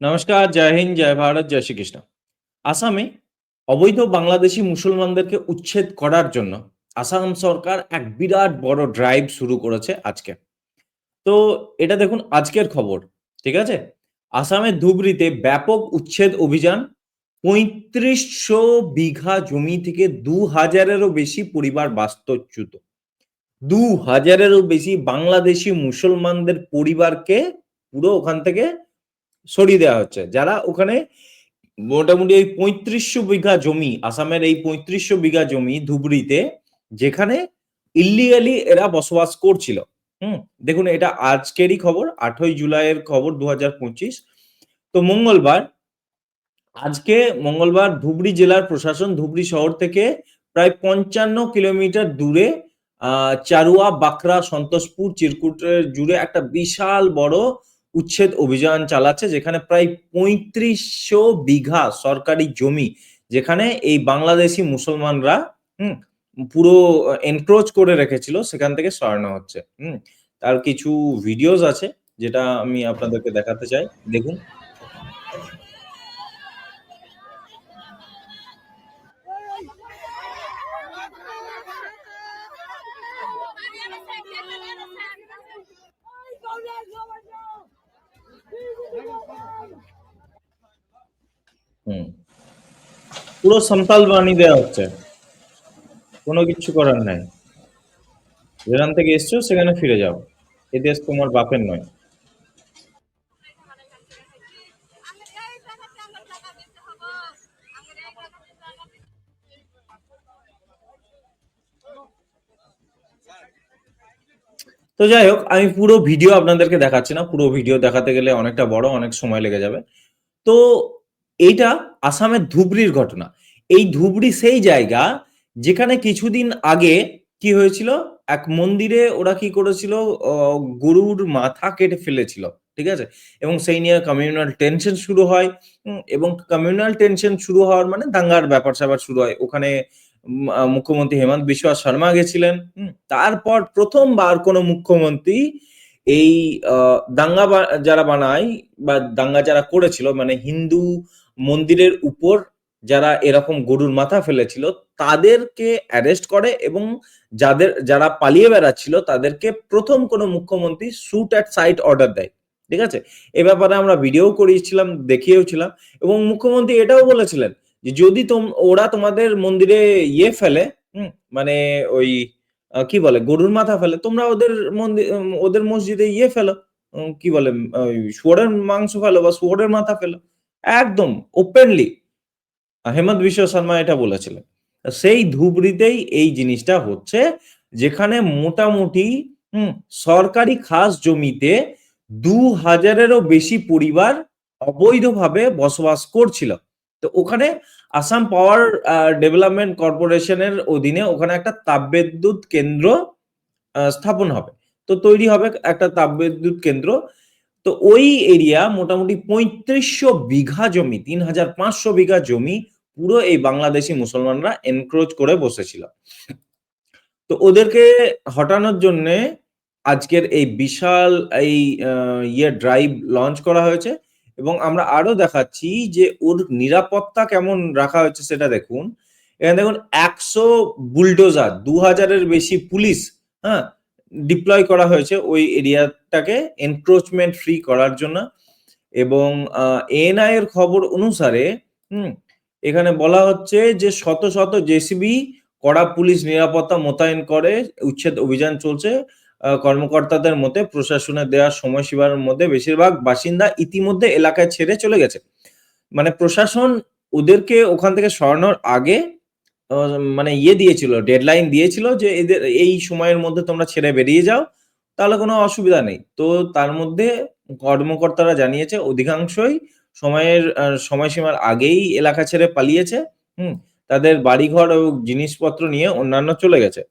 নমস্কার, জয় হিন্দ, জয় ভারত, জয় শ্রীকৃষ্ণ। আসামে অবৈধ বাংলাদেশি মুসলমানদেরকে উচ্ছেদ করার জন্য আসাম সরকার এক বিরাট বড় ড্রাইভ শুরু করেছে আজকে। তো এটা দেখুন আজকের খবর, ঠিক আছে? আসামের ধুবড়ীতে ব্যাপক উচ্ছেদ অভিযান ৩৫০০ বিঘা জমি থেকে দু হাজারেরও বেশি পরিবার বাস্তুচ্যুত। দু হাজারেরও বেশি বাংলাদেশি মুসলমানদের পরিবারকে পুরো ওখান থেকে সরিয়ে দেওয়া হচ্ছে। যারা ওখানে মোটামুটি এই ৩৫০০ বিঘা জমি, আসামের এই ৩৫০০ বিঘা জমি ধুবড়ীতে যেখানে ইল্লিগালি এরা বসবাস করছিল। হুম? দেখুন এটা আজকেরই খবর ৮ই জুলাইয়ের খবর ২০২৫ তো মঙ্গলবার আজকে মঙ্গলবার ধুবড়ী জেলার প্রশাসন ধুবড়ী শহর থেকে প্রায় ৫৫ কিলোমিটার দূরে আ চারুয়া, বাকরা, সন্তোষপুর, চিরকুটের জুড়ে একটা বিশাল বড় উচ্ছেদ অভিযান চালাচ্ছে, যেখানে প্রায় ৩৫০০ বিঘা সরকারি জমি, যেখানে এই বাংলাদেশি মুসলমানরা, হুম? পুরো এনক্রোচ করে রেখেছিল, সেখান থেকে সরানো হচ্ছে। হুম? তার কিছু ভিডিওস আছে, যেটা আমি আপনাদেরকে দেখাতে চাই। দেখুন। পুরো সাঁওতাল বানিয়ে দেওয়া হচ্ছে। কোনো কিছু করার নাই। যেখান থেকে এসছো সেখানে ফিরে যাও। এ দেশ তোমার বাপের নয়। তো যাই হোক আমি পুরো ভিডিও আপনাদেরকে দেখাচ্ছি না। পুরো ভিডিও দেখাতে গেলে অনেকটা বড়, অনেক সময় লেগে যাবে। তো এইটা আসামের ধুবড়ীর ঘটনা। এই ধুবড়ী সেই জায়গা যেখানে কিছুদিন আগে কি হয়েছিল? এক মন্দিরে ওরা কি করেছিল? গরুর মাথা কেটে ফেলেছিল। ঠিক আছে? এবং সেই নিয়ে কমিউনাল টেনশন শুরু হয়। এবং কমিউনাল টেনশন শুরু হওয়ার মানে দাঙ্গার ব্যাপার-স্যাপার শুরু হয়। ওখানে মুখ্যমন্ত্রী হেমন্ত বিশ্ব শর্মা গেছিলেন। তারপর ১ম বার কোন মুখ্যমন্ত্রী এই দাঙ্গা যারা বানায় বা দাঙ্গা যারা করেছিল মানে হিন্দু মন্দিরের উপর যারা এরকম গরুর মাথা ফেলেছিল তাদেরকে অ্যারেস্ট করে এবং যাদের যারা পালিয়ে বেড়াচ্ছিল তাদেরকে প্রথম কোন মুখ্যমন্ত্রী শুট এট সাইট অর্ডার দেয়। ঠিক আছে? এ ব্যাপারে আমরা ভিডিও করিয়েছিলাম, দেখিয়েওছিলাম এবং মুখ্যমন্ত্রী এটাও বলেছিলেন যে যদি তোম ওরা তোমাদের মন্দিরে ইয়ে ফেলে? মানে ওই কি বলে? গরুর মাথা ফেলে তোমরা ওদের মন্দির ওদের মসজিদে ইয়ে ফেলো। কি বলে? শুয়োরের মাংস ফেলো বা শুয়োরের মাথা ফেলো। একদম ওপেনলি হেমন্ত বিশ্ব শর্মা এটা বলেছিলেন। সেই ধুবড়িতেই এই জিনিসটা হচ্ছে, যেখানে মোটামুটি? সরকারি খাস জমিতে দু হাজারেরও বেশি পরিবার অবৈধভাবে বসবাস করছিল। তো ওখানে আসাম পাওয়ার ডেভেলপমেন্ট কর্পোরেশনের অধীনে ওখানে একটা তাপবিদ্যুৎ কেন্দ্র স্থাপন হবে। তো তৈরি হবে একটা তাপবিদ্যুৎ কেন্দ্র। তো ওই এরিয়া মোটামুটি ৩৫০০ বিঘা জমি ৩৫০০ বিঘা জমি পুরো এই বাংলাদেশি মুসলমানরা এনক্রোচ করে বসেছিল। তো ওদেরকে হটানোর জন্যে আজকের এই বিশাল এই ইয়ে ড্রাইভ লঞ্চ করা হয়েছে এবং আমরা আরও দেখাচ্ছি যে ওর নিরাপত্তা কেমন রাখা হয়েছে সেটা দেখুন। এখানে দেখুন ১০০ বুলডোজার দু হাজারের বেশি পুলিশ, হ্যাঁ? ডিপ্লয় করা হয়েছে ওই এরিয়াটাকে এনক্রোচমেন্ট ফ্রি করার জন্য এবং আ এএনআই এর খবর অনুসারে হুম? এখানে বলা হচ্ছে যে শত, শত জেসিবি কড়া পুলিশ নিরাপত্তা মোতায়েন করে উচ্ছেদ অভিযান চলছে। কর্মকর্তাদের মতে প্রশাসনের দেওয়া সময়সীমার মধ্যে বেশিরভাগ বাসিন্দা ইতিমধ্যে এলাকায় ছেড়ে চলে গেছে। মানে প্রশাসন ওদেরকে ওখান থেকে সরানোর আগে মানে ইয়ে দিয়েছিল, ডেডলাইন দিয়েছিল যে এদের এই সময়ের মধ্যে তোমরা ছেড়ে বেরিয়ে যাও। তাহলে কোনো অসুবিধা নেই। তো তার মধ্যে কর্মকর্তারা জানিয়েছে অধিকাংশই সময়ের সময়সীমার আগেই এলাকা ছেড়ে পালিয়েছে। হুম? তাদের বাড়িঘর ও জিনিসপত্র নিয়ে অন্যান্য চলে গেছে।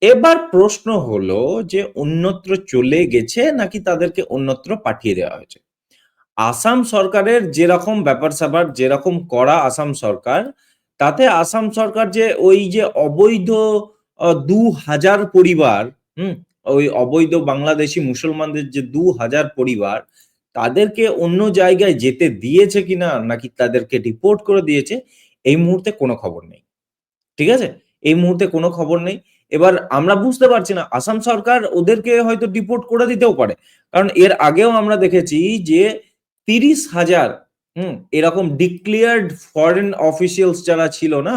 এবার প্রশ্ন হলো যে অন্যত্র চলে গেছে নাকি তাদেরকে অন্যত্র পাঠিয়ে দেওয়া হয়েছে? আসাম সরকারের যেরকম ব্যাপার-স্যাপার যেরকম করা আসাম সরকার, তাতে আসাম সরকার যে ওই যে অবৈধ দু হাজার পরিবার, হুম? ওই অবৈধ বাংলাদেশি মুসলমানদের যে ২০০০ পরিবার তাদেরকে অন্য জায়গায় যেতে দিয়েছে কিনা নাকি তাদেরকে ডিপোর্ট করে দিয়েছে এই মুহূর্তে কোনো খবর নেই। ঠিক আছে? এই মুহূর্তে কোনো খবর নেই। এবার আমরা বুঝতে পারছি না আসাম সরকার ওদেরকে হয়তো ডিপোর্ট করে দিতেও পারে। কারণ এর আগেও আমরা দেখেছি যে ৩০,০০০ হুম? এরকম ডিক্লিয়ার্ড ফরেন অফিসিয়ালস যারা ছিল না?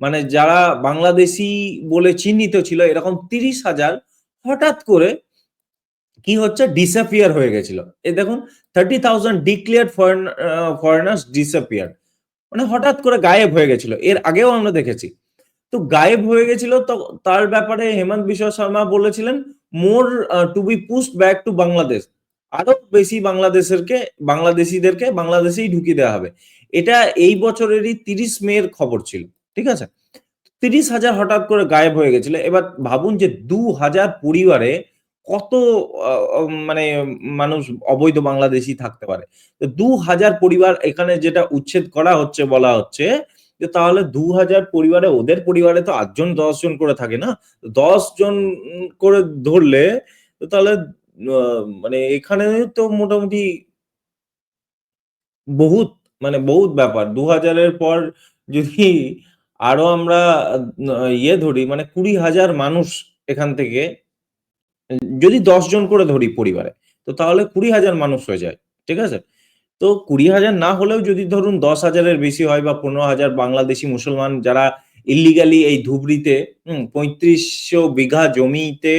মানে যারা বাংলাদেশি বলে চিহ্নিত ছিল এরকম ৩০,০০০ হঠাৎ করে কি হচ্ছে ডিসঅ্যাপিয়ার হয়ে গেছিল। এই দেখুন 30,000 declared foreign uh foreigners disappeared মানে হঠাৎ করে গায়েব হয়ে গেছিল। এর আগেও আমরা দেখেছি। তো গায়েব হয়ে গেছিল তো তার ব্যাপারে হেমন্ত বিশ্ব শর্মা বলেছিলেন more to be pushed back to Bangladesh. আরও বেশি বাংলাদেশেরকে বাংলাদেশীদেরকে বাংলাদেশেই ঢুকিয়ে দেওয়া হবে। এটা এই বছরেরই ৩০ মে এর খবর ছিল। ঠিক আছে? ৩০,০০০ হঠাৎ করে গায়েব হয়ে গেছিল। এবার ভাবুন যে ২,০০০ পরিবারে কত মানে মানুষ অবৈধ বাংলাদেশী থাকতে পারে। তো ২,০০০ পরিবার এখানে যেটা উচ্ছেদ করা হচ্ছে বলা হচ্ছে যে তাহলে ২,০০০ পরিবারে ওদের পরিবারে তো আটজন দশজন করে থাকে না? ১০ জন করে ধরলে তাহলে মানে এখানে তো মোটামুটি বহুত মানে বহুত ব্যাপার। দু হাজারের পর যদি আরও আমরা ইয়ে ধরি মানে কুড়ি হাজার মানুষ এখান থেকে যদি ১০ জন করে ধরি পরিবারে, তো তাহলে কুড়ি হাজার মানুষ হয়ে যায়। ঠিক আছে? তো কুড়ি হাজার না হলেও যদি ধরুন দশ হাজারের বেশি হয় বা পনেরো হাজার বাংলাদেশি মুসলমান যারা ইলিগালি এই ধুবড়িতে হুম ৩৫০০ বিঘা জমিতে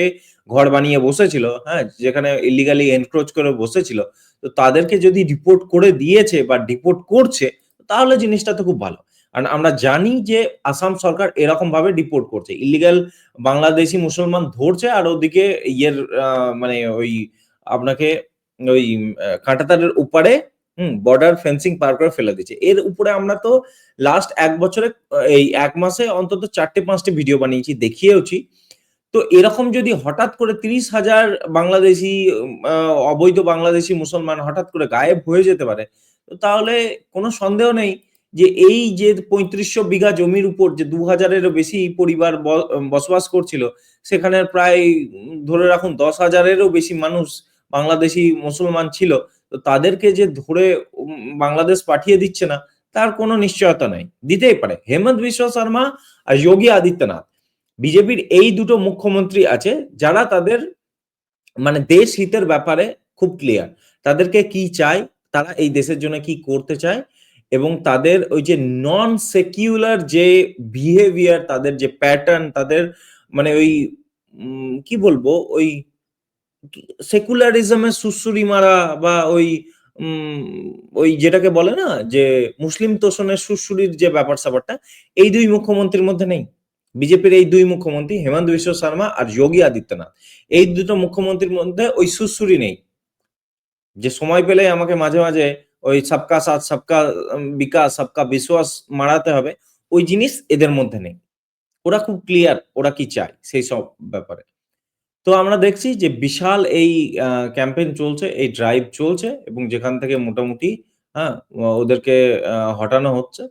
ঘর বানিয়ে বসেছিল, হ্যাঁ? যেখানে ইলিগালি এনক্রোচ করে বসেছিল। তো তাদেরকে যদি রিপোর্ট করে দিয়েছে বা ডিপোর্ট করছে তাহলে জিনিসটা তো খুব ভালো। কারণ আমরা জানি যে আসাম সরকার এরকমভাবে ডিপোর্ট করছে। ইলিগাল বাংলাদেশি মুসলমান ধরছে আর ওদিকে ইয়ের মানে ওই আপনাকে ওই কাঁটাতারের ওপারে হুম বর্ডার ফেন্সিং পার করে ফেলে দিচ্ছে। এর উপরে আমরা তো লাস্ট এক বছরে এই এক মাসে অন্তত ৪ টে ৫ টি ভিডিও বানিয়েছি, দেখিয়েওছি। তো এরকম যদি হঠাৎ করে ৩০,০০০ বাংলাদেশী আ অবৈধ বাংলাদেশী মুসলমান হঠাৎ করে গায়েব হয়ে যেতে পারে, তাহলে কোনো সন্দেহ নেই যে এই যে ৩৫০০ বিঘা জমির উপর যে দু হাজারেরও বেশি পরিবার বসবাস করছিল, সেখানে প্রায় ধরে রাখুন দশ হাজারেরও বেশি মানুষ বাংলাদেশী মুসলমান ছিল। তো তাদেরকে যে ধরে বাংলাদেশ পাঠিয়ে দিচ্ছে না, তার কোনো নিশ্চয়তা নাই। দিতেই পারে। হেমন্ত বিশ্ব শর্মা আর যোগী আদিত্যনাথ। বিজেপির এই দুটো মুখ্যমন্ত্রী আছে যারা তাদের মানে দেশ হিতের ব্যাপারে খুব ক্লিয়ার। তাদেরকে কি চাই, তারা এই দেশের জন্য কি করতে চায় এবং তাদের ওই যে নন সেকিউলার যে বিহেভিয়ার তাদের যে প্যাটার্ন তাদের মানে ওই কি বলব ওই কি সেকুলারিজম এর সুড়সুড়ি মারা বা ওই ওই যেটাকে বলে না যে মুসলিম তোষণের সুড়সুড়ির যে ব্যাপার-স্যাপারটা এই দুই মুখ্যমন্ত্রীর মধ্যে নেই। বিজেপির এই দুই মুখ্যমন্ত্রী হেমন্ত বিশ্ব শর্মা আর যোগী আদিত্যনাথ। এই দুটো মুখ্যমন্ত্রীর মধ্যে ওই সুড়সুড়ি নেই। যে সময় পেলেই আমাকে মাঝে, মাঝে ওই সবকা সাথ সবকা বিকাশ, সবকা বিশ্বাস মারাতে হবে। ওই জিনিস এদের মধ্যে নেই। ওরা খুব ক্লিয়ার ওরা কি চায় সেই সব ব্যাপারে। তো আমরা দেখছি যে বিশাল এই ক্যাম্পেইন চলছে, এই ড্রাইভ চলছে এবং যেখান থেকে মোটামুটি হ্যাঁ, ওদেরকে হটানো হচ্ছে।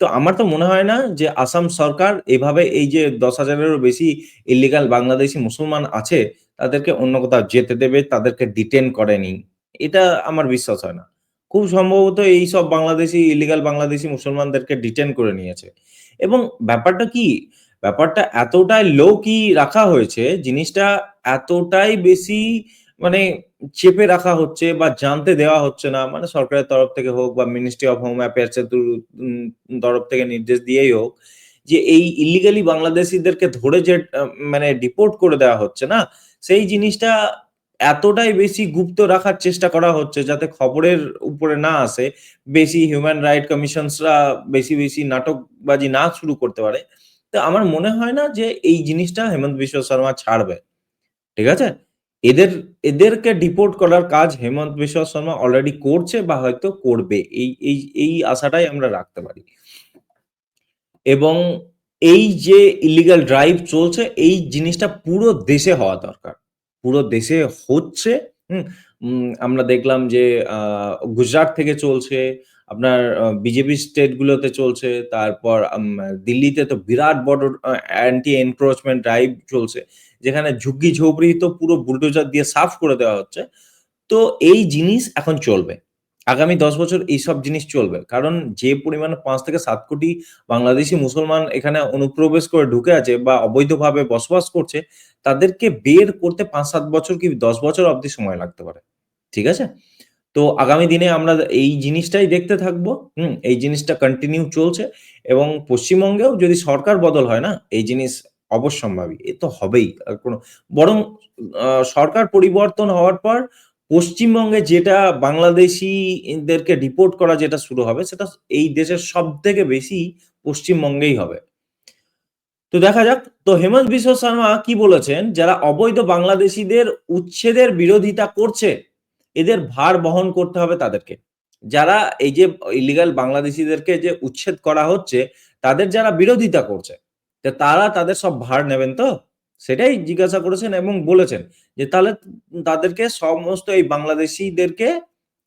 তো আমার তো মনে হয় না যে আসাম সরকার এভাবে এই যে দশ হাজারেরও বেশি ইল্লিগাল বাংলাদেশি মুসলমান আছে, তাদেরকে অন্য কোথাও যেতে দেবে, তাদেরকে ডিটেইন করেনি। এটা আমার বিশ্বাস হয় না। খুব সম্ভবত এই সব বাংলাদেশি ইল্লিগাল বাংলাদেশি মুসলমানদেরকে ডিটেইন করে নিয়েছে। এবং ব্যাপারটা কি? ব্যাপারটা এতটাই লো কি রাখা হয়েছে, জিনিসটা এতটাই বেশি মানে চেপে রাখা হচ্ছে বা জানতে দেওয়া হচ্ছে না। মানে সরকারের তরফ থেকে হোক বা মিনিস্ট্রি অফ হোম অ্যাফেয়ার্স এর তরফ থেকে নির্দেশ দিয়েই হোক, যে এই ইলিগালি বাংলাদেশিদেরকে ধরে যে মানে ডিপোর্ট করে দেওয়া হচ্ছে না, সেই জিনিসটা এতটাই বেশি গুপ্ত রাখার চেষ্টা করা হচ্ছে যাতে খবরের উপরে না আসে। বেশি হিউম্যান রাইট কমিশনসরা বেশি, বেশি নাটকবাজি না শুরু করতে পারে। তো আমার মনে হয় না যে এই জিনিসটা হেমন্ত বিশ্ব শর্মা ছাড়বে। ঠিক আছে? এদের এদেরকে ডিপোর্ট করার কাজ হেমন্ত বিশ্ব শর্মা অলরেডি করছে বা হয়তো করবে। এই এই এই আশাটাই আমরা রাখতে পারি। এবং এই যে ইল্লিগাল ড্রাইভ চলছে, এই জিনিসটা পুরো দেশে হওয়া দরকার। পুরো দেশে হচ্ছে? আমরা দেখলাম যে গুজরাট থেকে চলছে, আপনার বিজেপি স্টেট গুলোতে চলছে, তারপর দিল্লিতে তো বিরাট বড় অ্যান্টি এনক্রোচমেন্ট ড্রাইভ চলছে। যেখানে ঝুগ্গি ঝোপড়ি তো পুরো বুলডোজার দিয়ে সাফ করে দেওয়া হচ্ছে। তো এই জিনিস এখন চলবে। আগামী ১০ বছর এইসব জিনিস চলবে। কারণ যে পরিমাণে পাঁচ থেকে সাত কোটি বাংলাদেশি মুসলমান এখানে অনুপ্রবেশ করে ঢুকে আছে বা অবৈধভাবে বসবাস করছে, তাদেরকে বের করতে ৫-৭ বছর কি ১০ বছর অবধি সময় লাগতে পারে। ঠিক আছে? তো আগামী দিনে আমরা এই জিনিসটাই দেখতে থাকব। হুম? এই জিনিসটা কন্টিনিউ চলছে এবং পশ্চিমবঙ্গেও যদি সরকার বদল হয় না, এই জিনিস অবশ্যম্ভাবী। এ তো হবেই। আর কোনো বরং সরকার পরিবর্তন হওয়ার পর পশ্চিমবঙ্গে যেটা বাংলাদেশিদেরকে ডিপোর্ট করা যেটা শুরু হবে, সেটা এই দেশের সব থেকে বেশি পশ্চিমবঙ্গেই হবে। তো দেখা যাক। তো হেমন্ত বিশ্ব শর্মা কি বলেছেন? যারা অবৈধ বাংলাদেশিদের উচ্ছেদের বিরোধিতা করছে, এদের ভার বহন করতে হবে তাদেরকে। যারা এই যে ইলিগাল বাংলাদেশিদেরকে যে উচ্ছেদ করা হচ্ছে, তাদের যারা বিরোধিতা করছে, তারা তাদের সব ভার নেবেন তো? সেটাই জিজ্ঞাসা করেছেন এবং বলেছেন যে তাহলে তাদেরকে সমস্ত এই বাংলাদেশিদেরকে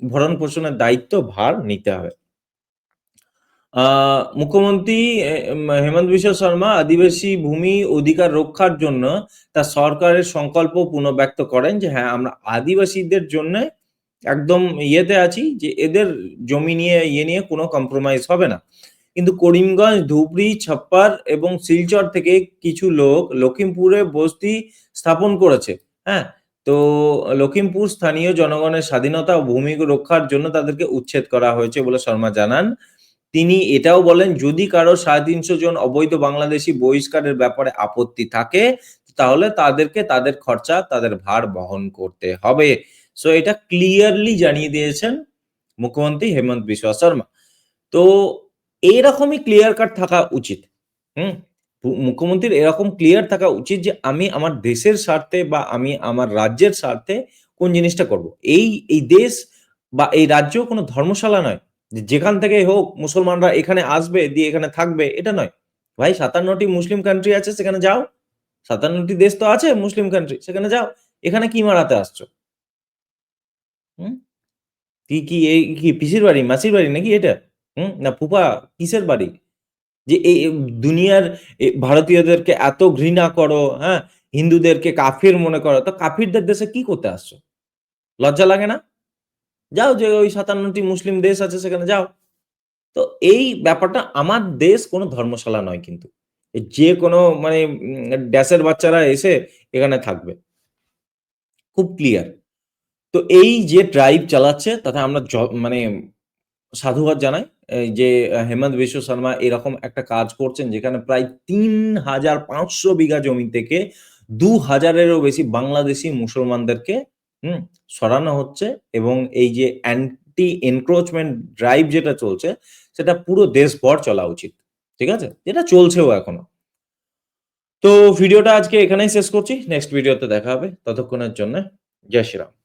ভরণ-পোষণের দায়িত্ব ভার নিতে হবে। মুখ্যমন্ত্রী হেমন্ত বিশ্ব শর্মা আদিবাসী ভূমি অধিকার রক্ষার জন্য তার সরকারের সংকল্প পুনর্ব্যক্ত করেন যে হ্যাঁ, আমরা আদিবাসীদের জন্যে একদম ইয়েতে আছি যে এদের জমি নিয়ে ইয়ে নিয়ে কোনো কম্প্রোমাইজ হবে না। কিন্তু করিমগঞ্জ, ধুবড়ি ছাপ্পার এবং শিলচর থেকে কিছু লোক লখিমপুরে বসতি স্থাপন করেছে। হ্যাঁ? তো লখিমপুর স্থানীয় জনগণের স্বাধীনতা ও ভূমি রক্ষার জন্য তাদেরকে উচ্ছেদ করা হয়েছে বলে শর্মা জানান। তিনি এটাও বলেন যদি কারও ৩৫০ জন অবৈধ বাংলাদেশি বহিষ্কারের ব্যাপারে আপত্তি থাকে, তাহলে তাদেরকে তাদের খরচা, তাদের ভার বহন করতে হবে। সো এটা ক্লিয়ারলি জানিয়ে দিয়েছেন মুখ্যমন্ত্রী হেমন্ত বিশ্ব শর্মা। তো এরকমই ক্লিয়ার কাট থাকা উচিত। হুম? মুখ্যমন্ত্রীর এরকম ক্লিয়ার থাকা উচিত যে আমি আমার দেশের স্বার্থে বা আমি আমার রাজ্যের স্বার্থে কোন জিনিসটা করব। এই, এই দেশ বা এই রাজ্য কোনো ধর্মশালা নয়। যেখান থেকেই হোক মুসলমানরা এখানে আসবে, দিয়ে এখানে থাকবে, এটা নয়। ভাই সাতান্নটি মুসলিম কান্ট্রি আছে সেখানে যাও। সাতান্নটি দেশ তো আছে মুসলিম কান্ট্রি, সেখানে যাও। এখানে কি মারাতে আসছো? হুম? কি, কি এই কি পিসির বাড়ি, মাসির বাড়ি নাকি এটা? হুম? না ফুফা কিসের বাড়ি? যে এই দুনিয়ার ভারতীয়দেরকে এত ঘৃণা করো, হ্যাঁ? হিন্দুদেরকে কাফির মনে করো। তো কাফিরদের দেশে কি করতে আসছো? লজ্জা লাগে না? যাও যে ওই সাতান্নটি মুসলিম দেশ আছে সেখানে যাও। তো এই ব্যাপারটা আমার দেশ কোনো ধর্মশালা নয় কিন্তু। যে কোনো মানে ড্যাশের বাচ্চারা এসে এখানে থাকবে। খুব ক্লিয়ার। তো এই যে ড্রাইভ চালাচ্ছে তাতে আমরা মানে সাধুবাদ জানাই। যে হেমন্ত বিশ্ব শর্মা এরকম একটা কাজ করছেন যেখানে প্রায় ৩৫০০ বিঘা জমি থেকে দু হাজারেরও বেশি বাংলাদেশি মুসলমানদেরকে হুম? সরানো হচ্ছে এবং এই যে অ্যান্টি এনক্রোচমেন্ট ড্রাইভ যেটা চলছে, সেটা পুরো দেশভর চলা উচিত। ঠিক আছে? যেটা চলছেও এখনও। তো ভিডিওটা আজকে এখানেই শেষ করছি। নেক্সট ভিডিওতে দেখা হবে। ততক্ষণের জন্যে জয় শ্রীরাম।